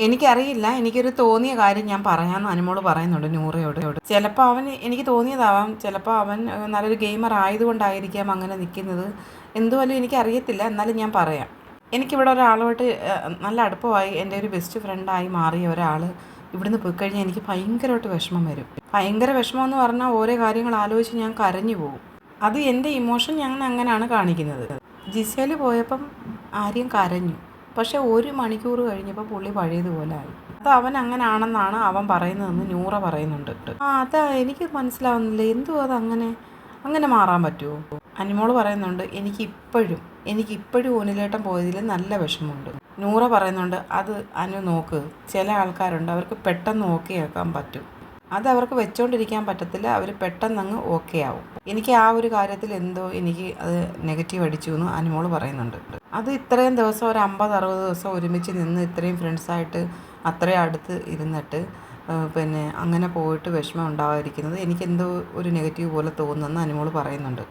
എനിക്കറിയില്ല. എനിക്കൊരു തോന്നിയ കാര്യം ഞാൻ പറയാമെന്ന് അനുമോൾ പറയുന്നുണ്ട് നൂറയോട്. ചിലപ്പോൾ അവൻ എനിക്ക് തോന്നിയതാവാം. ചിലപ്പോൾ അവൻ നല്ലൊരു ഗെയിമർ ആയതുകൊണ്ടായിരിക്കാം അങ്ങനെ നിൽക്കുന്നത് എന്തുവല്ലോ എനിക്കറിയത്തില്ല. എന്നാലും ഞാൻ പറയാം. എനിക്കിവിടെ ഒരാളുമായിട്ട് നല്ല അടുപ്പമായി എന്റെ ഒരു ബെസ്റ്റ് ഫ്രണ്ടായി മാറിയ ഒരാൾ ഇവിടുന്ന് പോയി കഴിഞ്ഞാൽ എനിക്ക് ഭയങ്കരമായിട്ട് വിഷമം വരും. ഭയങ്കര വിഷമം എന്ന് പറഞ്ഞാൽ ഓരോ കാര്യങ്ങൾ ആലോചിച്ച് ഞാൻ കരഞ്ഞു പോകും. അത് എന്റെ ഇമോഷൻ ഞാൻ അങ്ങനെയാണ് കാണിക്കുന്നത്. ജിസേൽ പോയപ്പം ആര്യം കരഞ്ഞു. പക്ഷെ ഒരു മണിക്കൂർ കഴിഞ്ഞപ്പോൾ പുള്ളി പഴയതുപോലെ ആയി. അത് അവൻ അങ്ങനാണെന്നാണ് അവൻ പറയുന്നതെന്ന് നൂറ പറയുന്നുണ്ട്. ആ അതാ എനിക്ക് മനസ്സിലാവുന്നില്ല. എന്തോ അത് അങ്ങനെ? അങ്ങനെ മാറാൻ പറ്റുമോ? അനിമോൾ പറയുന്നുണ്ട് എനിക്കിപ്പോഴും എനിക്കിപ്പോഴും ഊനിലേട്ടം പോയതിൽ നല്ല വിഷമമുണ്ട്. നൂറ പറയുന്നുണ്ട് അത് അനു നോക്ക്. ചില ആൾക്കാരുണ്ട് അവർക്ക് പെട്ടെന്ന് ഓക്കെ ആക്കാൻ പറ്റും. അത് അവർക്ക് വെച്ചുകൊണ്ടിരിക്കാൻ പറ്റത്തില്ല അവർ പെട്ടെന്ന് അങ്ങ് ഓക്കെ ആവും. എനിക്ക് ആ ഒരു കാര്യത്തിൽ എന്തോ എനിക്ക് അത് നെഗറ്റീവ് അടിച്ചു എന്ന് അനുമോൾ പറയുന്നുണ്ട്. അത് ഇത്രയും ദിവസം ഒരു അമ്പത് അറുപത് ദിവസം ഒരുമിച്ച് നിന്ന് ഇത്രയും ഫ്രണ്ട്സായിട്ട് അത്രയും അടുത്ത് ഇരുന്നിട്ട് പിന്നെ അങ്ങനെ പോയിട്ട് വിഷമം ഉണ്ടാകാതിരിക്കുന്നത് എനിക്ക് എന്തോ ഒരു നെഗറ്റീവ് പോലെ തോന്നുന്നെന്ന് അനുമോൾ പറയുന്നുണ്ട്.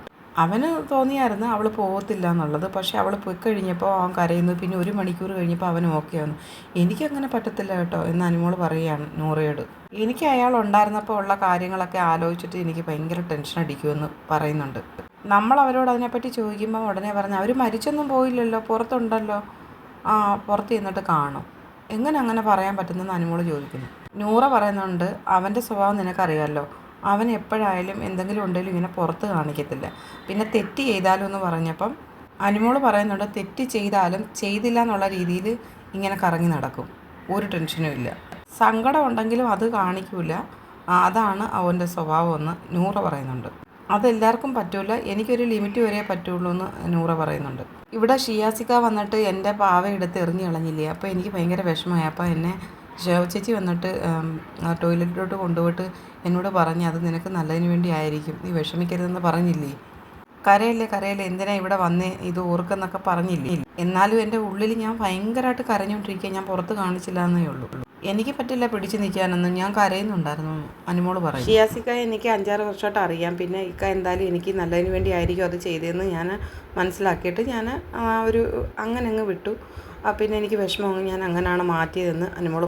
അവന് തോന്നിയായിരുന്നു അവൾ പോകത്തില്ല എന്നുള്ളത്. പക്ഷെ അവൾ പോയി കഴിഞ്ഞപ്പോൾ അവൻ കരയുന്നു. പിന്നെ ഒരു മണിക്കൂർ കഴിഞ്ഞപ്പോൾ അവൻ ഓക്കെ ആവുന്നു. എനിക്കങ്ങനെ പറ്റത്തില്ല കേട്ടോ എന്ന് അനുമോൾ പറയുകയാണ് നൂറയോട്. എനിക്ക് അയാൾ ഉണ്ടായിരുന്നപ്പോൾ ഉള്ള കാര്യങ്ങളൊക്കെ ആലോചിച്ചിട്ട് എനിക്ക് ഭയങ്കര ടെൻഷൻ അടിക്കുമെന്ന് പറയുന്നുണ്ട്. നമ്മൾ അവരോട് അതിനെപ്പറ്റി ചോദിക്കുമ്പോൾ ഉടനെ പറഞ്ഞ് അവർ മരിച്ചൊന്നും പോയില്ലല്ലോ പുറത്തുണ്ടല്ലോ. ആ പുറത്ത് ചെന്നിട്ട് കാണും. എങ്ങനെ അങ്ങനെ പറയാൻ പറ്റുന്നെന്ന് അനുമോൾ ചോദിക്കുന്നു. നൂറ പറയുന്നുണ്ട് അവന്റെ സ്വഭാവം നിനക്കറിയാമല്ലോ അവൻ എപ്പോഴായാലും എന്തെങ്കിലും ഉണ്ടെങ്കിലും ഇങ്ങനെ പുറത്ത് കാണിക്കത്തില്ല. പിന്നെ തെറ്റ് ചെയ്താലും എന്ന് പറഞ്ഞപ്പം അനുമോൾ പറയുന്നുണ്ട് തെറ്റ് ചെയ്താലും ചെയ്തില്ല എന്നുള്ള രീതിയിൽ ഇങ്ങനെ കറങ്ങി നടക്കും ഒരു ടെൻഷനും ഇല്ല. സങ്കടം ഉണ്ടെങ്കിലും അത് കാണിക്കില്ല അതാണ് അവന്റെ സ്വഭാവം എന്ന് നൂറ പറയുന്നുണ്ട്. അതെല്ലാവർക്കും പറ്റൂല. എനിക്കൊരു ലിമിറ്റ് വരെ പറ്റുള്ളൂ എന്ന് നൂറ പറയുന്നുണ്ട്. ഇവിടെ ഷിയാസിക്ക വന്നിട്ട് എന്റെ പാവ എടുത്ത് എറിഞ്ഞു കളഞ്ഞില്ലേ? അപ്പോൾ എനിക്ക് ഭയങ്കര വിഷമമായി. അപ്പോൾ എന്നെ ചേച്ചി വന്നിട്ട് ടോയ്ലറ്റിലോട്ട് കൊണ്ടുപോയിട്ട് എന്നോട് പറഞ്ഞ് അത് നിനക്ക് നല്ലതിന് വേണ്ടി ആയിരിക്കും. നീ വിഷമിക്കരുതെന്ന് പറഞ്ഞില്ലേ? കരയല്ലേ കരയല്ലേ? എന്തിനാ ഇവിടെ വന്നേ? ഇത് ഓർക്കെന്നൊക്കെ പറഞ്ഞില്ലേ? എന്നാലും എന്റെ ഉള്ളിൽ ഞാൻ ഭയങ്കരമായിട്ട് കരഞ്ഞുകൊണ്ടിരിക്കുക ഞാൻ പുറത്ത് കാണിച്ചില്ല എന്നേ ഉള്ളൂ. എനിക്ക് പറ്റില്ല പിടിച്ചു നിൽക്കാനൊന്നും. ഞാൻ കരയുന്നുണ്ടായിരുന്നു. അനുമോൾ പറയും ഷിയാസിക്ക എനിക്ക് അഞ്ചാറ് വർഷമായിട്ട് അറിയാം. പിന്നെ ഇക്ക എന്തായാലും എനിക്ക് നല്ലതിന് വേണ്ടി ആയിരിക്കും അത് ചെയ്തതെന്ന് ഞാൻ മനസ്സിലാക്കിയിട്ട് ഞാൻ ഒരു അങ്ങനെ അങ്ങ് വിട്ടു. പിന്നെ എനിക്ക് വിഷമം ഞാൻ അങ്ങനെയാണ് മാറ്റിയതെന്ന് അനുമോൾ